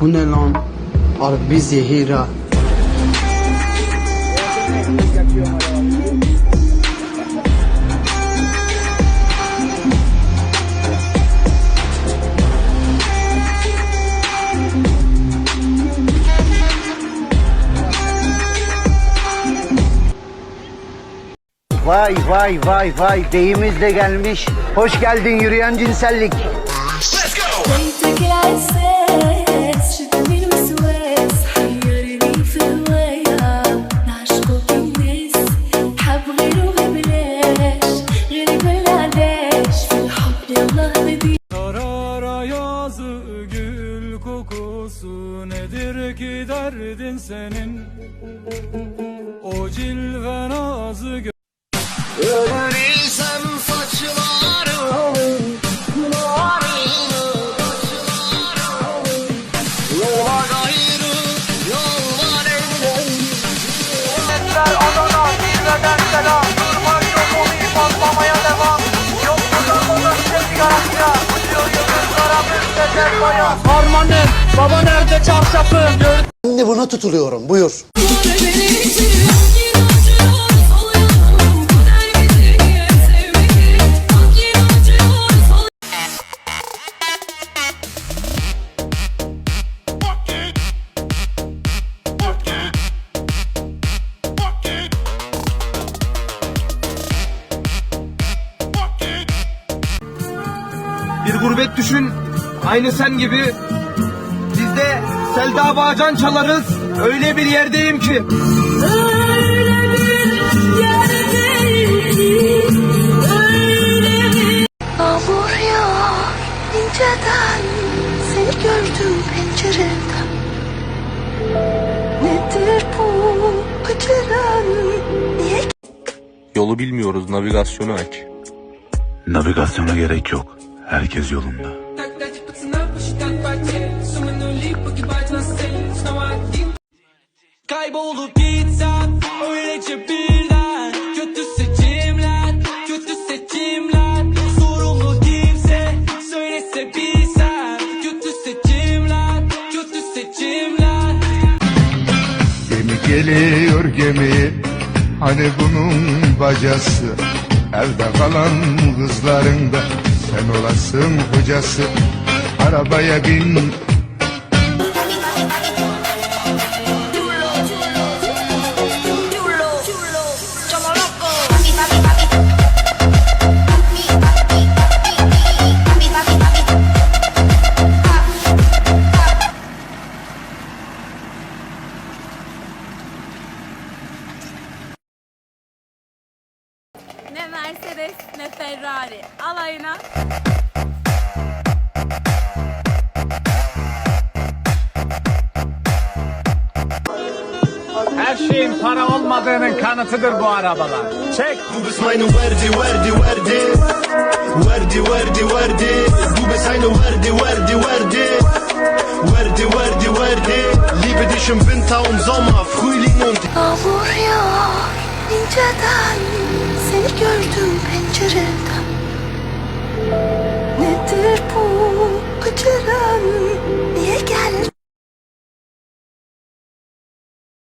Bu ne lan? Harbi zehir. Vay vay vay vay deyimiz de gelmiş. Hoş geldin yürüyen cinsellik. Let's go. Nedir ki derdin senin? O cilve nazı Harmanım baba nerede Gördüm Şimdi buna tutuluyorum buyur. Bir gurbet düşün, aynı sen gibi. Biz de Selda Bağcan çalarız. Öyle bir yerdeyim ki. Yağmur yağar inceden Seni gördüm pencereden Nedir bu acelen Niye Yolu bilmiyoruz, navigasyonu aç. Navigasyona gerek yok. Herkes yolunda. Kaybolup gitsen öylece birden Kötü seçimler, kötü seçimler Sorumlu kimse söylese bilsen Kötü seçimler, kötü seçimler Gemi geliyor gemi. Hani bunun bacası. Evde kalan kızların da sen olasın hocası. Arabaya bin Ne Mercedes ne Ferrari. Alayına. Her şeyin para olmadığının kanıtıdır bu arabalar. Çek. Du bist meine Verdi, Verdi, Verdi Verdi, Verdi, Verdi Du bist eine Verdi, Verdi, Verdi Verdi, Verdi, Verdi Liebe dich im Winter und Sommer, Frühling und Yağmur yağar inceden gördüm pencereden. Nedir bu geldin